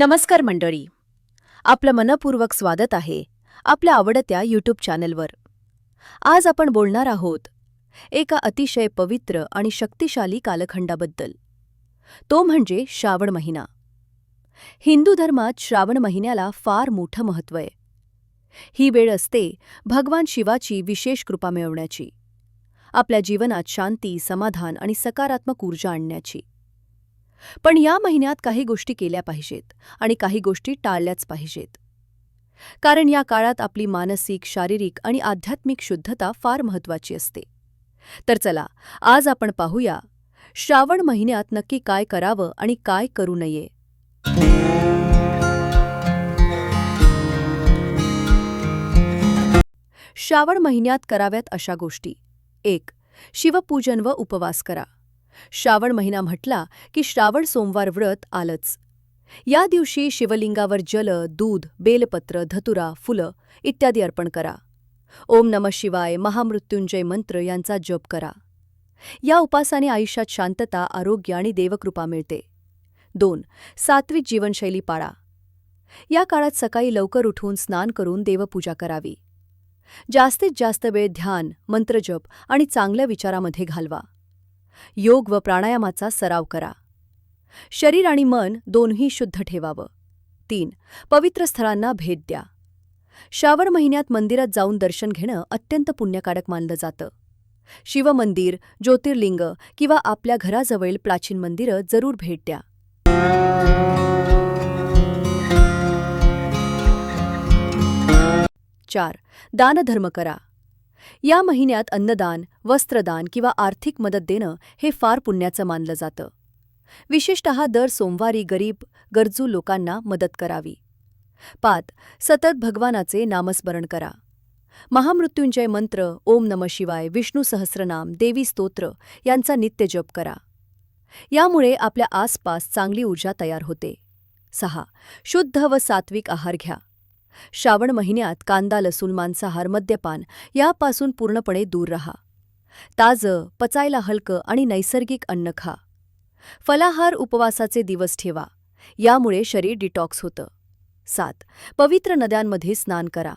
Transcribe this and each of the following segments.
नमस्कार मंडळी. आपलं मनपूर्वक स्वागत आहे आपल्या आवडत्या यूट्यूब चॅनलवर आज आपण बोलणार आहोत एका अतिशय पवित्र आणि शक्तिशाली कालखंडाबद्दल. तो म्हणजे श्रावण महिना. हिंदू धर्मात श्रावण महिन्याला फार मोठं महत्त्व आहे. ही वेळ असते भगवान शिवाची विशेष कृपा मिळवण्याची आपल्या जीवनात शांती समाधान आणि सकारात्मक ऊर्जा आणण्याची. पण या महिन्यात काही गोष्टी केल्या पाहिजेत आणि काही गोष्टी टाळल्याच पाहिजेत. कारण या काळात आपली मानसिक शारीरिक आणि आध्यात्मिक शुद्धता फार महत्वाची असते. तर चला आज आपण पाहूया श्रावण महिन्यात नक्की काय करावं आणि काय करू नये? श्रावण महिन्यात कराव्यात अशा गोष्टी. एक शिवपूजन व उपवास करा. श्रावण महिना म्हटला की श्रावण सोमवार व्रत आलंच. या दिवशी शिवलिंगावर जल दूध बेलपत्र धतुरा फुलं इत्यादी अर्पण करा. ओम नम शिवाय महामृत्युंजय मंत्र यांचा जप करा. या उपासाने आयुष्यात शांतता आरोग्य आणि देवकृपा मिळते. दोन सात्विक जीवनशैली पाळा. या काळात सकाळी लवकर उठून स्नान करून देवपूजा करावी. जास्तीत जास्त वेळ ध्यान मंत्रजप आणि चांगल्या विचारामध्ये घालवा. योग व प्राणायामाचा सराव करा. शरीर आणि मन दोन्ही शुद्ध ठेवावं. तीन पवित्र स्थळांना भेट द्या. श्रावण महिन्यात मंदिरात जाऊन दर्शन घेणं अत्यंत पुण्यकारक मानलं जातं. शिवमंदिर ज्योतिर्लिंग किंवा आपल्या घराजवळील प्राचीन मंदिरं जरूर भेट द्या. चार दानधर्म करा. या महिन्यात अन्नदान वस्त्रदान किंवा आर्थिक मदत देणं हे फार पुण्याचं मानलं जातं. विशेषतः दर सोमवारी गरीब गरजू लोकांना मदत करावी. पात सतत भगवानाचे नामस्मरण करा. महामृत्युंजय मंत्र ओम नम शिवाय विष्णू सहस्रनाम देवी स्तोत्र यांचा नित्य जप करा. यामुळे आपल्या आसपास चांगली ऊर्जा तयार होते. सहा शुद्ध व सात्विक आहार घ्या. श्रावण महिन्यात कांदा लसूण मांसाहार मद्यपान यापासून पूर्णपणे दूर रहा. ताजं पचायला हलकं आणि नैसर्गिक अन्न खा. फलाहार उपवासाचे दिवस ठेवा. यामुळे शरीर डिटॉक्स होतं. सात पवित्र नद्यांमध्ये स्नान करा.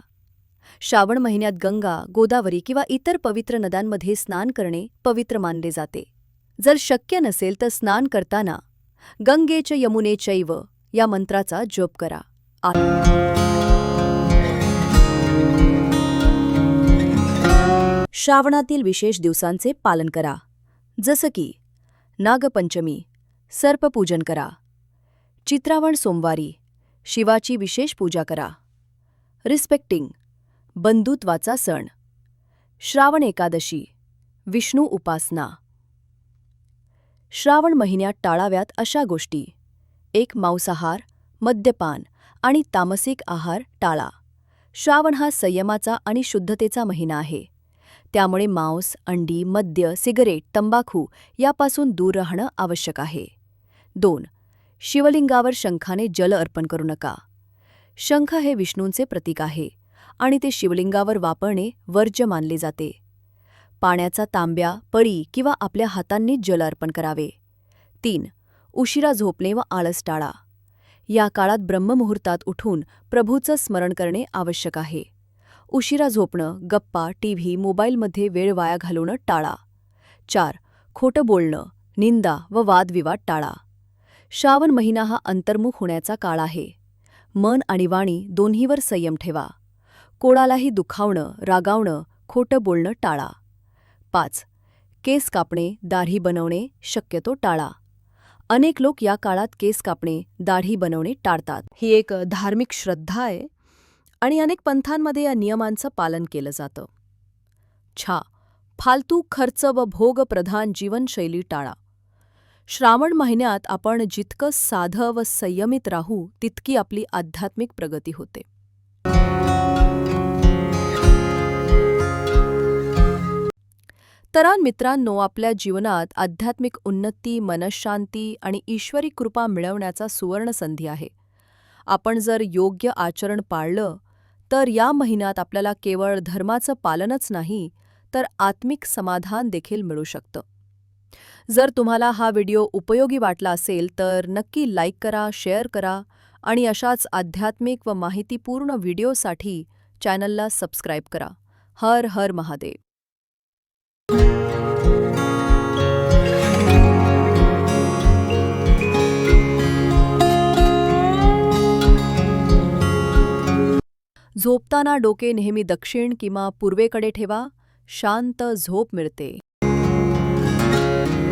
श्रावण महिन्यात गंगा गोदावरी किंवा इतर पवित्र नद्यांमध्ये स्नान करणे पवित्र मानले जाते. जर शक्य नसेल तर स्नान करताना गंगेच यमुने चैव या मंत्राचा जप करा. श्रावणातील विशेष दिवसांचे पालन करा. जसं की नागपंचमी सर्पपूजन करा. चित्रावण सोमवारी शिवाची विशेष पूजा करा. रिस्पेक्टिंग बंधुत्वाचा सण. श्रावण एकादशी विष्णू उपासना. श्रावण महिन्यात टाळाव्यात अशा गोष्टी. एक मांसाहार मद्यपान आणि तामसिक आहार टाळा. श्रावण हा संयमाचा आणि शुद्धतेचा महिना आहे. त्यामुळे मांस अंडी मद्य सिगरेट तंबाखू यापासून दूर राहणं आवश्यक आहे. दोन शिवलिंगावर शंखाने जल अर्पण करू नका. शंख हे विष्णूंचे प्रतीक आहे आणि ते शिवलिंगावर वापरणे वर्ज्य मानले जाते. पाण्याचा तांब्या पळी किंवा आपल्या हातांनी जल अर्पण करावे. तीन उशिरा झोपणे व आळस टाळा. या काळात ब्रह्ममुहूर्तात उठून प्रभूचं स्मरण करणे आवश्यक आहे. उशिरा झोपणं गप्पा टीव्ही मोबाईलमध्ये वेळ वाया घालवणं टाळा. चार खोटं बोलणं निंदा व वादविवाद टाळा. श्रावण महिना हा अंतर्मुख होण्याचा काळ आहे. मन आणि वाणी दोन्हीवर संयम ठेवा. कोणालाही दुखावणं रागावणं खोटं बोलणं टाळा. पाच केस कापणे दाढी बनवणे शक्यतो टाळा. अनेक लोक या काळात केस कापणे दाढी बनवणे टाळतात. ही एक धार्मिक श्रद्धा आहे. आणि अनेक पंथांमध्ये या नियमांचं पालन केलं जातं. छा. फालतू खर्च व भोगप्रधान जीवनशैली टाळा. श्रावण महिन्यात आपण जितकं साधं व संयमित राहू तितकी आपली आध्यात्मिक प्रगती होते. तरान मित्रांनो आपल्या जीवनात आध्यात्मिक उन्नती मनशांती आणि ईश्वरी कृपा मिळवण्याचा सुवर्ण संधी आहे. आपण जर योग्य आचरण पाळलं तर या महिन्यात आपल्याला केवळ धर्माचं पालनच नाही तर आत्मिक समाधान देखील मिळू शकतं. जर तुम्हाला हा व्हिडिओ उपयोगी वाटला असेल तर नक्की लाईक करा शेअर करा आणि अशाच आध्यात्मिक व माहितीपूर्ण व्हिडिओसाठी चॅनलला सबस्क्राईब करा. हर हर महादेव. झोपताना डोके नेहमी दक्षिण किंवा पूर्वेकडे ठेवा शांत झोप मिळते.